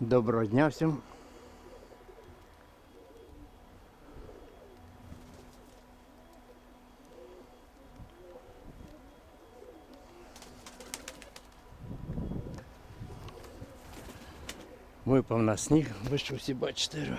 Доброго дня всім. Випав на сніг, ви що всі бачите.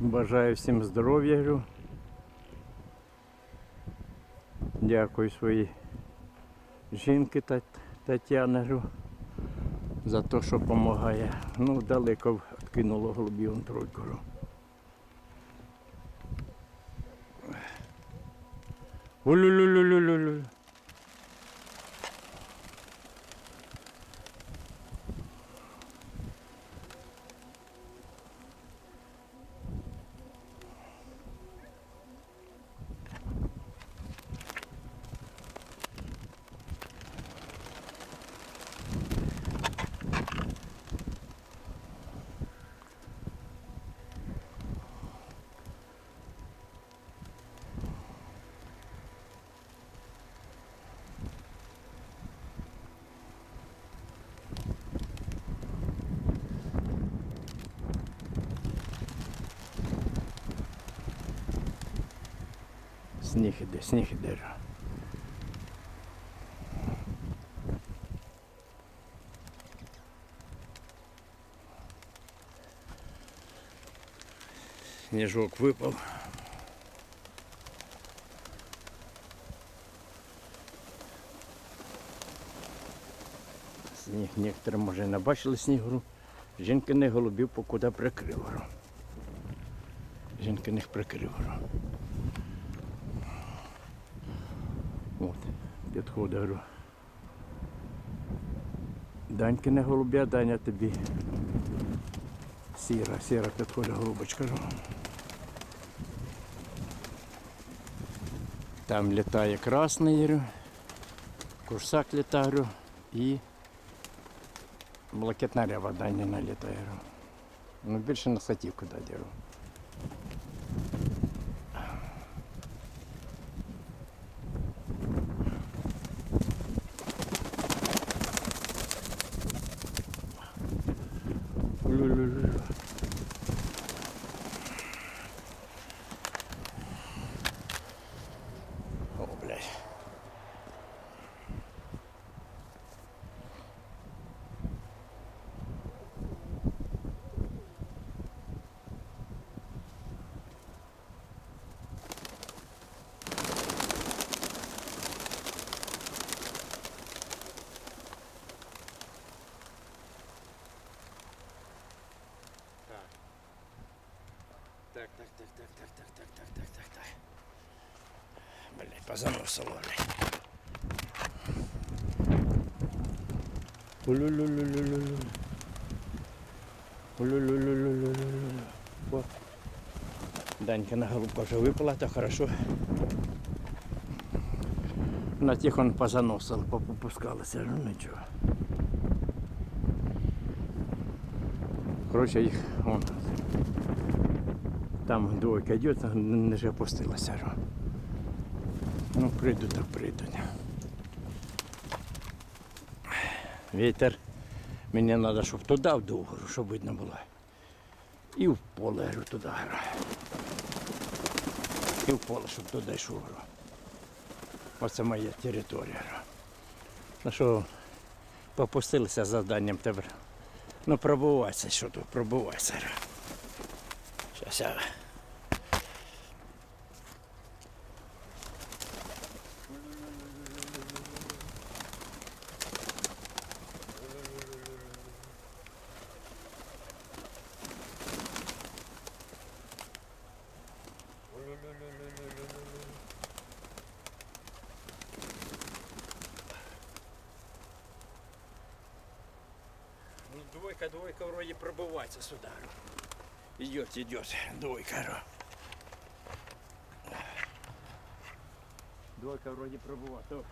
Бажаю всім здоров'я. Дякую своїй жінки говорю, за те, що допомагає. Ну, далеко відкинуло голубів тройку. говорю. Сніг іде, сніг іде. Сніжок випав. Сніг некоторі може не бачили снігу. Жінки не голубів покуди прикрив. Жінки не прикрив. говорю. От, підходить, говорю. Данькине голубя, Даня тобі. Сіра, сіра підходить голубочка. Там літає красний, говорю. курсак літає, говорю, і блакитна рява Даня налітає. Ну більше на сатівку дати. говорю. Лю-лю-лю. О, блядь. Так, так, так, так, так, так, так, так, так. Блять, позаносило, блядь. Улю-лю-лю-лю-лю-лю. Улю-лю-лю-лю-лю-лю-лю. О. Данькина голубка вже випала, то хорошо. На тих он позаносил, попускалося, ну нічого. Коротше, їх вон Там двойка йде, не ж опустилася. Ну, прийду, так прийдуть. Вітер. Мені треба, щоб туди вдогору, щоб видно було. І в поле говорю, туди граю. І в поле, щоб туди йшов. говорю. Оце моя територія. говорю. Ну що, попустилися завданням тепер. Ну пробувайся, що тут пробувайся. Зараз я. Двойка, двойка вроде пробивается сюда. Идет, идет, двойка. Двойка вроде пробывает. О.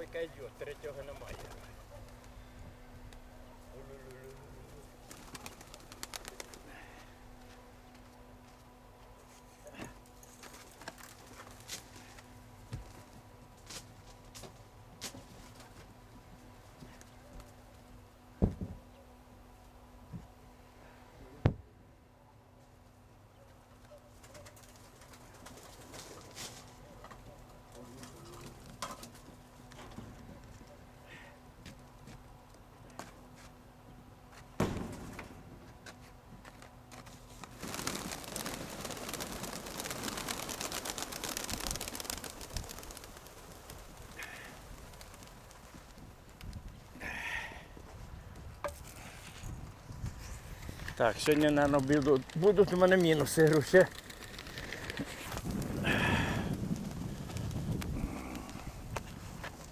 Двойка йде, третього немає. Так, сьогодні, мабуть, будуть, будуть у мене мінуси груші.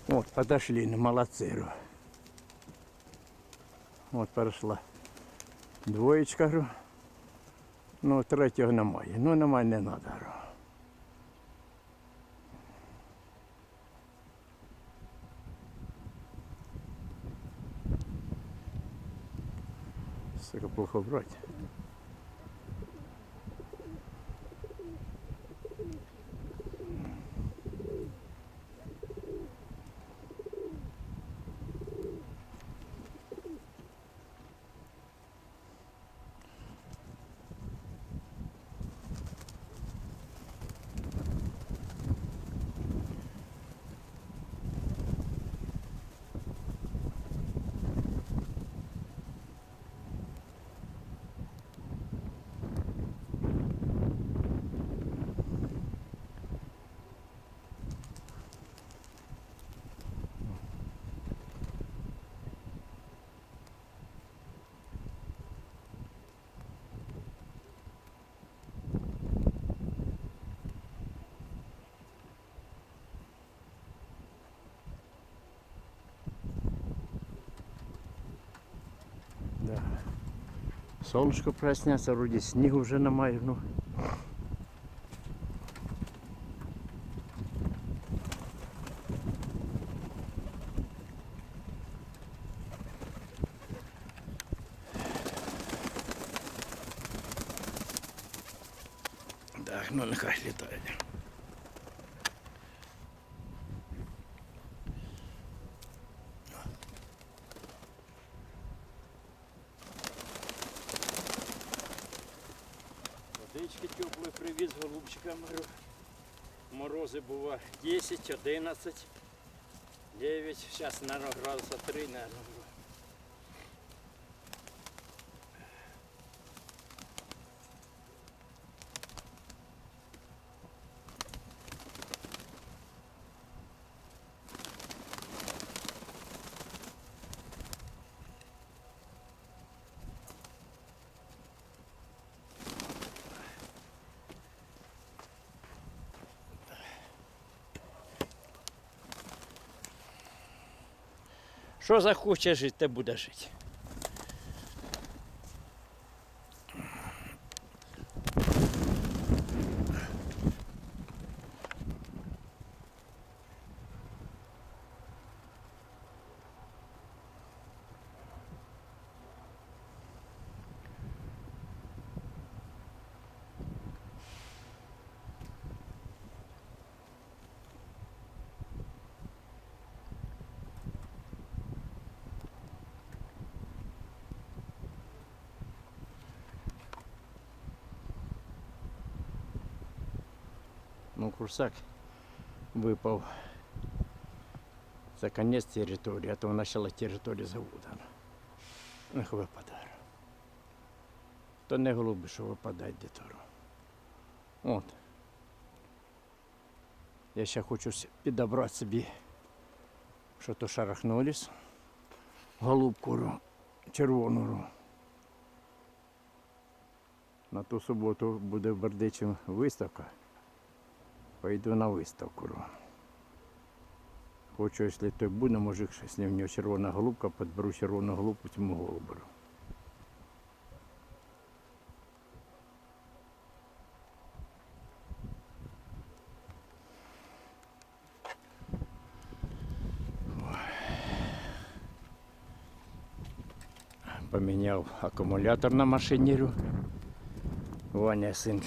От, подошли, не циру. говорю. От перейшла двоєчка. говорю. Ну, третього немає. Ну, немає, не треба. говорю. Сука, плохо брать. Сонечко проясняється, вроді снігу вже немає. Ну. Так, ну нехай літає. Водички теплої привіз голубчикам. Морози бува 10, 11, 9, зараз, наверное, градуса 3, наверное. Що захоче жити, те буде жити. Прусак випав. Це конець території, а то почала територія заводу. Їх випадає. То не голуби, що випадають дітару. От. Я ще хочу підібрати собі, що то шарахнулись. Голубку червону. На ту суботу буде в Бердичі виставка. Пойду на виставку. Хочу, якщо той буде, може, якщо в нього червона голубка, підберу червону голубку цьому голубу. ру. Поміняв акумулятор на машині. ру. Ваня син.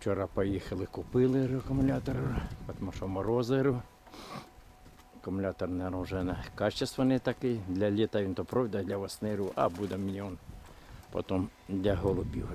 Вчора поїхали, купили акумулятор, тому що морозиру. Акумулятор, наверное, вже не качественний такий. Для літа він то пройде, для весни, а буде мені потім для голубів.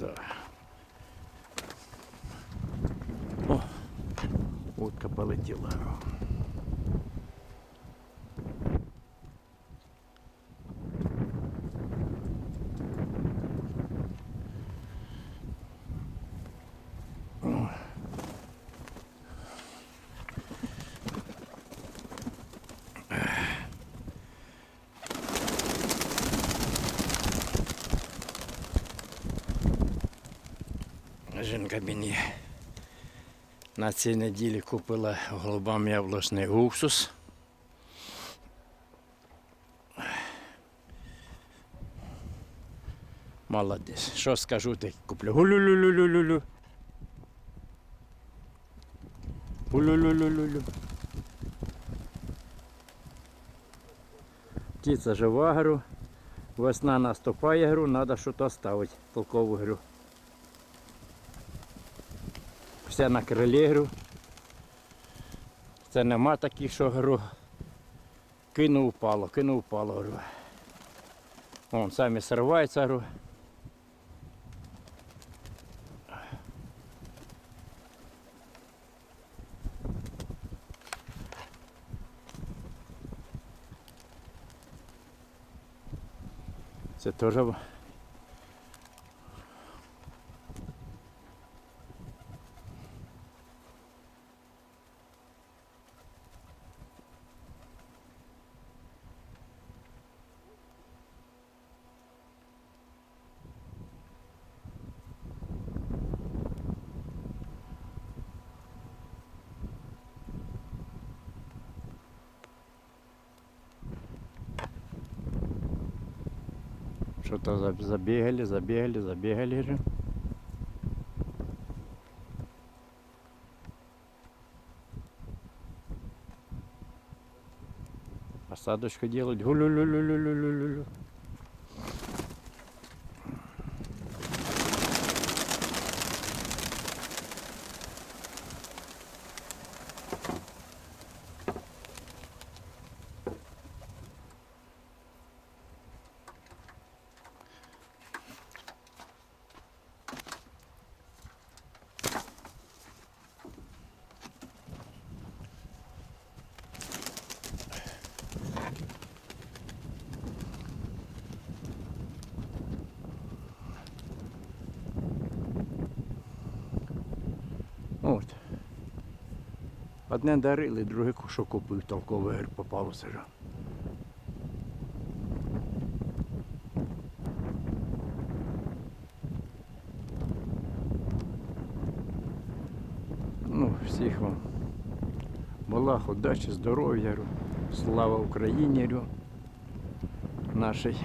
Да. О, утка полетіла. Жінка мені на цій неділі купила голубам яблучний уксус. Молодець. Що скажу, так куплю. Гулю-лю-лю-лю-лю. Гулю-лю-лю-лю-лю. Птиця жива, говорю. Весна наступає, говорю, треба щось ставити, толкову гру. Все на крилі гру. Це нема таких, що гру. Кинув упало, кинув упало гру. Вон самі сриваються гру. Це теж Что-то забегали, забегали, забегали же. Посадочку делать. Гулю-лю-лю-лю-лю-лю-лю. От. Одне дарили, друге що купив, толковий гір попалося. Ну, всіх вам благ, удачі, здоров'я, слава Україні нашій.